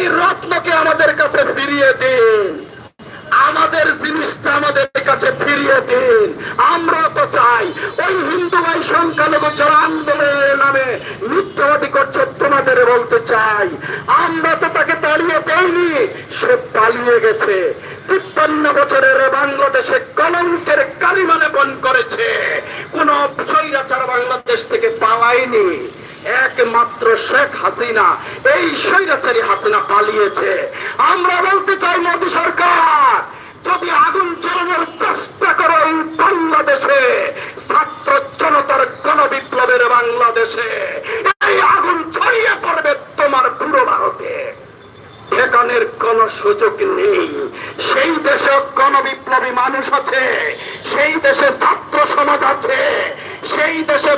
এই রত্নকে আমাদের কাছে ফিরিয়ে দিন। আমাদের জিনিসটা আমাদের কাছে ফিরিয়ে দিন। আমরা তো চাই ওই হিন্দু ভাই সংখ্যালঘু যারা আন্দোলনের নামে মিথ্যাবাদী করছে, তোমাদের বলতে চাই। আমরা তো তাকে তাড়িয়ে দেয়নি সে পালিয়ে গেছে। তিপ্পান্ন বছরের বাংলাদেশে কলঙ্কের কালিমা লেপন করেছে। কোন স্বৈরাচার বাংলাদেশ থেকে পালায়নি। একমাত্র শেখ হাসিনা, এই স্বৈরাচারী হাসিনা পালিয়েছে। আমরা বলতে চাই মোদী সরকার, যদি আগুন জ্বালানোর চেষ্টা করো এই বাংলাদেশে, ছাত্র জনতার গণবিপ্লবের বাংলাদেশে, এই আগুন ছড়িয়ে পড়বে তোমার পুরো ভারতে। ঠেকানের কোন সুযোগ নেই। সেই দেশে গণবিপ্লবী মানুষ আছে, সেই দেশে ছাত্র সমাজ আছে, সেই দেশে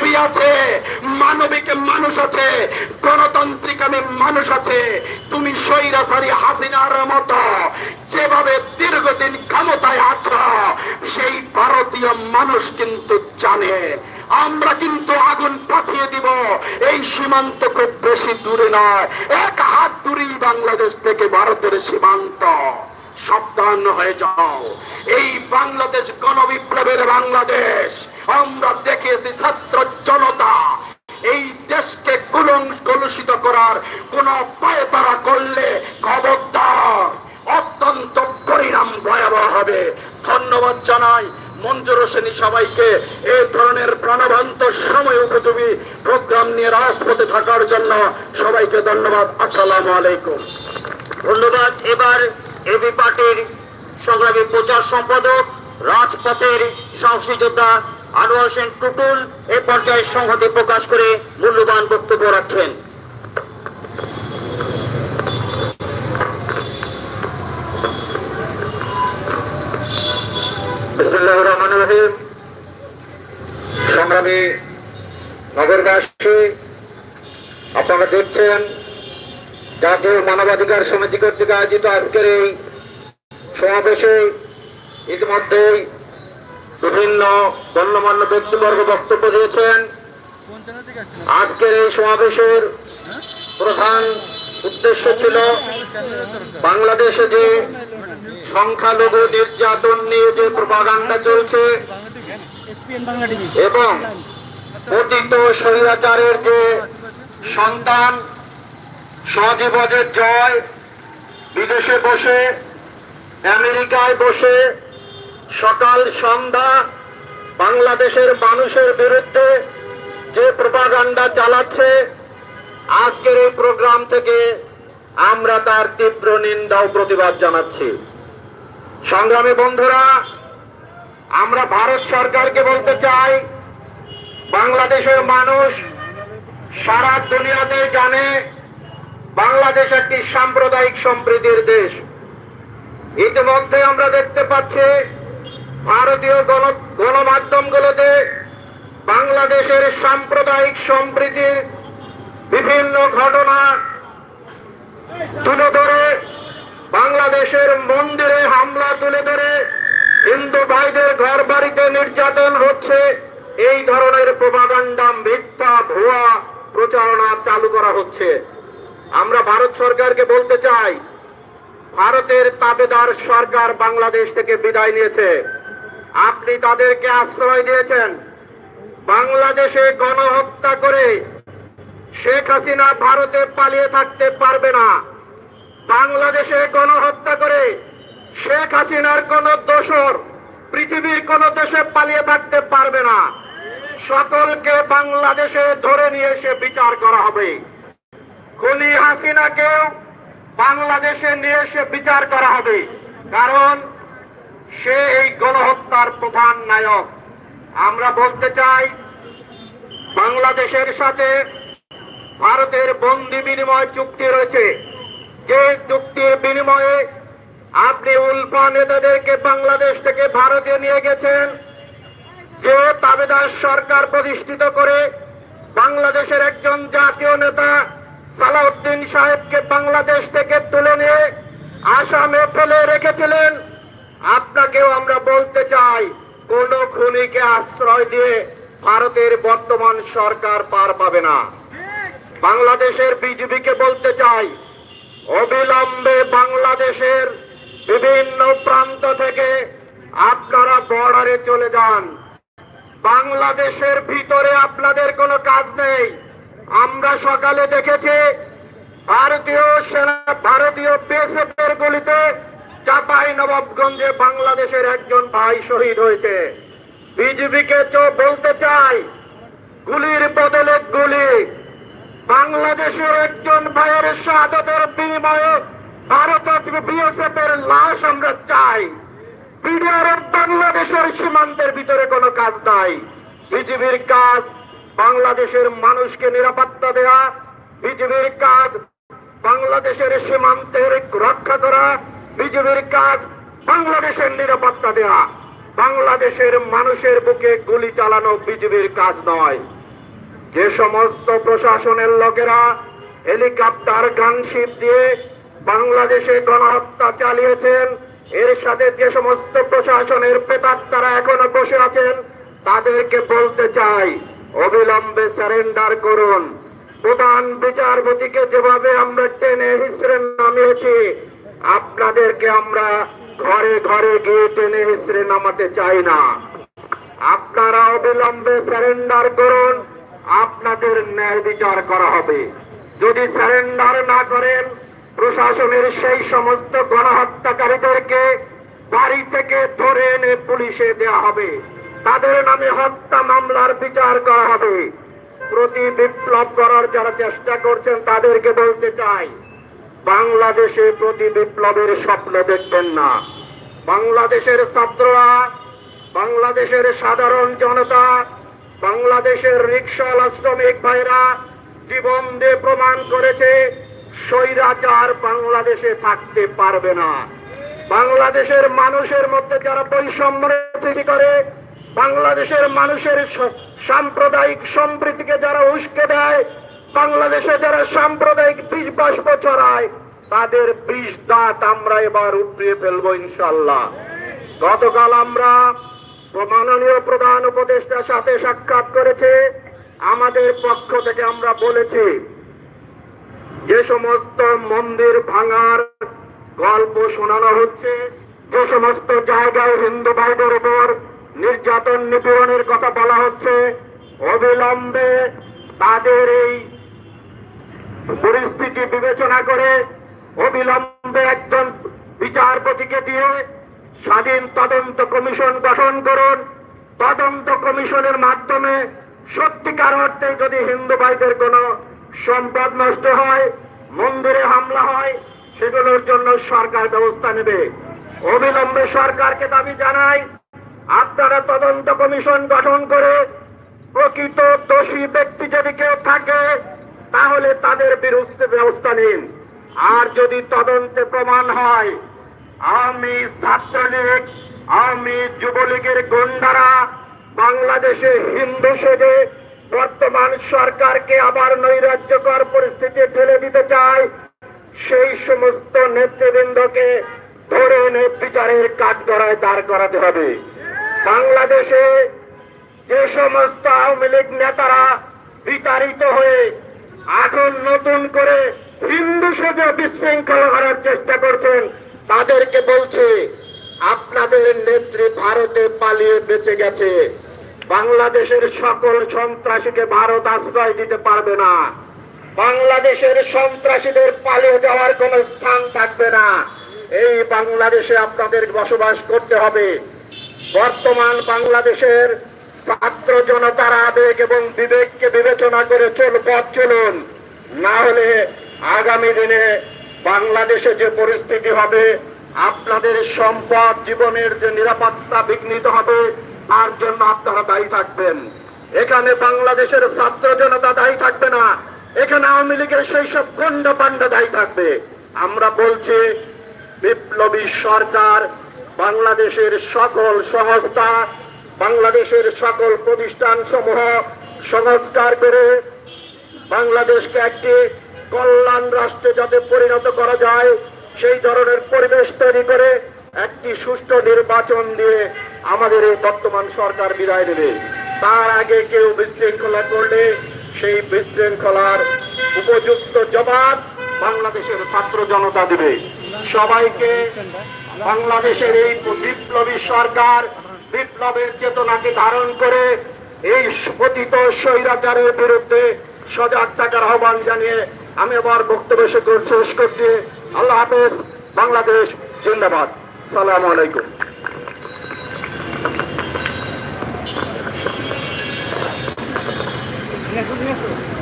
বুদ্ধিজীবী আছে, মানবিক মানুষ আছে, গণতান্ত্রিক আমি মানুষ আছে। তুমি স্বৈরাচারী হাসিনার মতো যেভাবে দীর্ঘদিন ক্ষমতায় আছো, সেই ভারতীয় মানুষ কিন্তু জানে। আমরা কিন্তু আগুন পাঠিয়ে দিব, এই সীমান্ত খুব বেশি দূরে নয়, এক হাত দূরেই বাংলাদেশ থেকে ভারতের সীমান্ত। সাবধান হয়ে যাও। এই বাংলাদেশ গণবিপ্লবের বাংলাদেশ। আমরা দেখেছি ছাত্র জনতা। এই দেশকে কুলং কলুষিত করার কোন উপায় তারা করলে খবরদার, অত্যন্ত পরিণাম ভয়াবহ হবে। ধন্যবাদ জানাই মঞ্জুর হোসেনী সবাইকে। এই ধরনের প্রাণবন্ত সময় উপযোগী প্রোগ্রাম নিয়ে রাজপথে থাকার জন্য সবাইকে ধন্যবাদ। আসসালামু আলাইকুম। ধন্যবাদ। এবার এবি পার্টির সংগ্রামী প্রচার সম্পাদক, রাজপথের সাহসী যোদ্ধা আনোয়ার হোসেন টুটুল এ পর্যায়ে সংহতি প্রকাশ করে মূল্যবান বক্তব্য রাখছেন। সংগ্রামী নগরবাসী, আপনারা দেখছেন জাতীয় মানবাধিকার সমিতি কর্তৃক আয়োজিত আজকের এই সমাবেশে ইতিমধ্যেই বিভিন্ন গণ্যমান্য ব্যক্তিবর্গ বক্তব্য দিয়েছেন। আজকের এই সমাবেশের প্রধান উদ্দেশ্য ছিল বাংলাদেশে যে সংখ্যালঘু নির্যাতন নিয়ে যে প্রপাগান্ডা চলছে এবং পতিত স্বৈরাচারের যে সন্তান সজীবদের জয়, বিদেশে বসে, আমেরিকায় বসে, সকাল সন্ধ্যা, বাংলাদেশের মানুষের বিরুদ্ধে যে প্রপাগান্ডা চালাচ্ছে, আজকের এই প্রোগ্রাম থেকে আমরা তার তীব্র নিন্দা ও প্রতিবাদ জানাচ্ছি। সংগ্রামী বন্ধুরা, আমরা ভারত সরকারকে বলতে চাই, বাংলাদেশের মানুষ সারা দুনিয়াতে জানে বাংলাদেশ একটি সাম্প্রদায়িক সম্প্রীতির দেশ। ইতিমধ্যে আমরা দেখতে পাচ্ছি ভারতীয় গণ, গণমাধ্যমগুলোতে বাংলাদেশের সাম্প্রদায়িক সম্প্রীতির বিভিন্ন ঘটনা তুলে ধরে, বাংলাদেশের মন্দিরে হামলা তুলে ধরে, হিন্দু ভাইদের ঘর বাড়িতে নির্যাতন হচ্ছে, এই ধরনের প্রভাকাণ্ডা মিথ্যা ভুয়া প্রচারণা চালু করা হচ্ছে। আমরা ভারত সরকারকে বলতে চাই, ভারতের তাবেদার সরকার বাংলাদেশ থেকে বিদায় নিয়েছে। আপনি তাদেরকে আশ্রয় দিয়েছেন। বাংলাদেশে গণহত্যা করে শেখ হাসিনা ভারতে পালিয়ে থাকতে পারবে না। বাংলাদেশে গণহত্যা করে শেখ হাসিনার কোন দোষর পৃথিবীর কোন দেশে পালিয়ে থাকতে পারবে না। সকলকে বাংলাদেশে ধরে নিয়ে এসে বিচার করা হবে। খুনি হাসিনাকেও বাংলাদেশে নিয়ে এসে বিচার করা হবে। কারণ সে এই গণহত্যার প্রধান নায়ক। আমরা বলতে চাই, বাংলাদেশের সাথে ভারতের বন্দি বিনিময় চুক্তি রয়েছে। যে চুক্তির বিনিময়ে আপনি উলফা নেতাদেরকে বাংলাদেশ থেকে ভারতে নিয়ে গেছেন, যে তাবেদার সরকার প্রতিষ্ঠিত করে বাংলাদেশের একজন জাতীয় নেতা সালাউদ্দিন সাহেবকে বাংলাদেশ থেকে তুলে নিয়ে আসামে ফেলে রেখেছিলেন। আপনাকেও আমরা বলতে চাই, কোন খুনিকে আশ্রয় দিয়ে ভারতের বর্তমান সরকার পার পাবে না। বাংলাদেশের বিজেপিকে বলতে চাই, অবিলম্বে বাংলাদেশের বিভিন্ন প্রান্ত থেকে আপনারা বর্ডারে চলে যান। বাংলাদেশের ভিতরে আপনাদের কোনো কাজ নেই। আমরা সকালে দেখেছি ভারতীয় সেনা ভারতীয় বিএসএফ এর গুলিতে চাপাই নবাবগঞ্জে বাংলাদেশের একজন ভাই শহীদ হয়েছে। বিজেপিকে তো বলতে চাই, গুলির বদলে গুলি। বাংলাদেশের একজন ভাইয়ের শাহাদতের বিনিময়ে ভারত বিএসএফ এর লাশ আমরা চাই। বিডিআরএফ বাংলাদেশের সীমান্তের ভিতরে কোনো কাজ নাই। বিজেপির কাজ বাংলাদেশের মানুষকে নিরাপত্তা দেয়া বিজেপির কাজ বাংলাদেশের সীমান্তের রক্ষা করা বিজেপির কাজ বাংলাদেশের নিরাপত্তা দেয়া। বাংলাদেশের মানুষের বুকে গুলি চালানো বিজেপির কাজ নয়। যে সমস্ত প্রশাসনের লোকেরা হেলিকপ্টার, গানশিপ দিয়ে বাংলাদেশে গণহত্যা চালিয়েছেন, এর সাথে যে সমস্ত প্রশাসনের প্রেতাত্মারা এখনও বসে আছেন, তাদেরকে বলতে চাই অবিলম্বে সারেন্ডার করুন। প্রধান বিচারপতিকে যেভাবে আমরা টেনে হিসড়ে নামিয়েছি, আপনাদেরকে আমরা ঘরে ঘরে গিয়ে টেনে হিসড়ে নামাতে চাই না। আপনারা অবিলম্বে সারেন্ডার করুন, আপনাদের ন্যায় বিচার করা হবে। যদি সারেন্ডার না করেন, প্রশাসনের সেই সমস্ত গণহত্যাকারীদেরকে বাড়ি থেকে ধরে এনে পুলিশে দেওয়া হবে। তাদের নামে হত্যা মামলার বিচার করা হবে। প্রতি বিপ্লব করার যারা চেষ্টা করছেন, তাদেরকে বলতে চাই, বাংলাদেশে প্রতি বিপ্লবের স্বপ্ন দেখবেন না। বাংলাদেশের ছাত্ররা, বাংলাদেশের সাধারণ জনতা, বাংলাদেশের রিক্সাওয়ালা শ্রমিক ভাইরা জীবন দিয়ে প্রমাণ করেছে, স্বৈরাচার বাংলাদেশে থাকতে পারবে না। বাংলাদেশের মানুষের মধ্যে যারা বৈষম্য সৃষ্টি করে বাংলাদেশের মানুষের সাম্প্রদায়িক সম্প্রীতিকে যারা উস্কে দেয়, বাংলাদেশে যারা সাম্প্রদায়িক বীজ বাষ্প ছড়ায়, তাদের বিষ দাঁত আমরা এবার উপড়িয়ে ফেলব ইনশাল্লাহ গতকাল আমরা মাননীয় প্রধান উপদেষ্টার সাথে সাক্ষাৎ করেছে। আমাদের পক্ষ থেকে আমরা বলেছি, যে সমস্ত মন্দির ভাঙার গল্প শোনানো হচ্ছে, যে সমস্ত জায়গায় হিন্দু ভাইদের উপর নির্যাতন নিপীড়নের কথা বলা হচ্ছে। অবিলম্বে তাদের এই পরিস্থিতি বিবেচনা করে অবিলম্বে একজন বিচারপতিকে দিয়ে স্বাধীন তদন্ত কমিশন গঠন করুন। তদন্ত কমিশনের মাধ্যমে সত্যিকার অর্থে যদি হিন্দু ভাইদের কোনো সম্পদ নষ্ট হয়, মন্দিরে হামলা হয়, সেগুলোর জন্য সরকার ব্যবস্থা নেবে। অবিলম্বে সরকারকে দাবি জানাই আপনারা তদন্ত কমিশন গঠন করে প্রকৃত দোষী ব্যক্তি যদি কেউ থাকে, তাহলে তাদের বিরুদ্ধে ব্যবস্থা নিন। আর যদি তদন্তে প্রমাণ হয়, আমি ছাত্রলীগ, আমি যুবলীগের গুন্ডারা, বাংলাদেশে হিন্দু সেজে বর্তমান সরকারকে আবার নৈরাজ্যকর পরিস্থিতি ঠেলে দিতে চায় সেই সমস্ত নেতৃবৃন্দকে ধরে এনে বিচারের কাঠগড়ায় দাঁড় করাতে হবে। বাংলাদেশে যে সমস্ত আওয়ামী লীগ নেতারা বিতাড়িত হয়ে এখন নতুন করে হিন্দু সেজে বিশৃঙ্খলা করার চেষ্টা করছেন, তাদেরকে বলছে, আপনাদের নেত্রী ভারতে পালিয়ে বেঁচে গেছে। বাংলাদেশের সকল সন্ত্রাসীকে ভারত আশ্রয় দিতে পারবে না। বাংলাদেশের সন্ত্রাসীদের পালিয়ে যাওয়ার কোন স্থান থাকবে না। এই বাংলাদেশে আপনাদের বসবাস করতে হবে। বর্তমান বাংলাদেশের ছাত্র জনতার আবেগ এবং বিবেককে বিবেচনা করে চল, পথ চলুন। না হলে আগামী দিনে বাংলাদেশে যে পরিস্থিতি হবে, আপনাদের সম্পদ, জীবনের যে নিরাপত্তা বিঘ্নিত হবে, তার জন্য আপনারা দায়ী থাকবেন। এখানে বাংলাদেশের ছাত্র জনতা দায়ী থাকবে না। এখানে আওয়ামী লীগের সেই সব গণ্ড পান্ডা দায়ী থাকবে। আমরা বলছি, বিপ্লবী সরকার বাংলাদেশের সকল সংস্থা, বাংলাদেশের সকল প্রতিষ্ঠান সমূহ সংস্কার করে বাংলাদেশকে একটি কল্যাণ রাষ্ট্রে যাতে পরিণত করা যায়, সেই ধরনের পরিবেশ তৈরি করে একটি সুষ্ঠু নির্বাচন দিয়ে আমাদের এই বর্তমান সরকার বিদায় দেবে। তার আগে কেউ বিশৃঙ্খলা করলে সেই বিশৃঙ্খলার উপযুক্ত জবাব বাংলাদেশের ছাত্র জনতা দেবে। সবাইকে বাংলাদেশের এই বিপ্লবী সরকার বিপ্লবের চেতনাকে ধারণ করে এই পতিত স্বৈরাচারের বিরুদ্ধে সজাগ থাকার আহ্বান জানিয়ে আমি আবার বক্তব্য শেষ- করছি। আল্লাহ হাফেজ, বাংলাদেশ জিন্দাবাদ। সালাম আলাইকুম।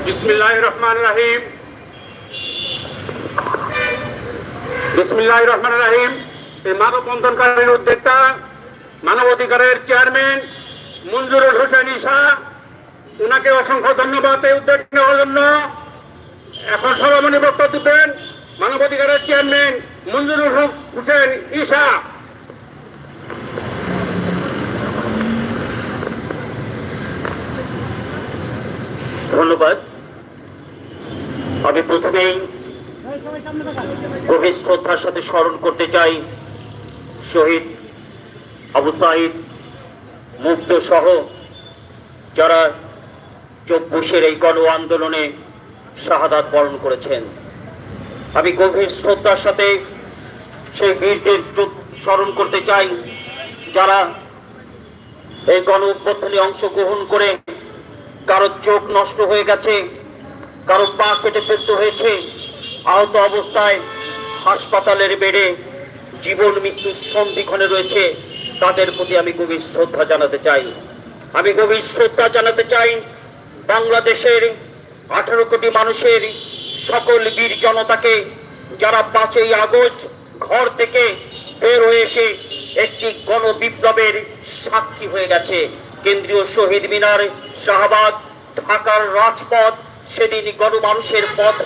বিসমিল্লাহ রহমান রাহিম। বিসমিল্লাহ রহমান রাহিম। এই মানব বন্ধনকারীর উদ্যোক্তা মানবাধিকারের চেয়ারম্যান মঞ্জুরুল হোসেন ঈশা ওনাকে অসংখ্য ধন্যবাদ এই উদ্যোগ নেওয়ার জন্য। এখন সভামণি বক্তব্য দিবেন মানবাধিকারের চেয়ারম্যান মঞ্জুরুল হোসেন ঈশা। ধন্যবাদ। আমি প্রথমেই গভীর শ্রদ্ধার সাথে স্মরণ করতে চাই। শহীদ আবু সাহিদ মুগ্ধ সহ যারা চব্বিশের এই গণ আন্দোলনে শাহাদাত বরণ করেছেন। আমি গভীর শ্রদ্ধার সাথে সেই বীরদের স্মরণ করতে চাই, যারা এই গণ অভ্যর্থনে অংশগ্রহণ করে কারও চোখ নষ্ট হয়ে গেছে, কারও পা কেটে ফেলতে হয়েছে, আহত অবস্থায় হাসপাতালের বেডে জীবন, মৃত্যুর সন্ধিক্ষণে রয়েছে। তাদের প্রতি আমি গভীর শ্রদ্ধা জানাতে চাই। আমি গভীর শ্রদ্ধা জানাতে চাই বাংলাদেশের আঠারো কোটি মানুষের সকল বীর জনতাকে, যারা পাঁচই আগস্ট ঘর থেকে বের হয়ে এসে একটি গণ বিপ্লবের সাক্ষী হয়ে গেছে। কেন্দ্রীয় শহীদ মিনার শাহবাগ, ঢাকার রাজপথ, সেদিন গণমানুষের পথ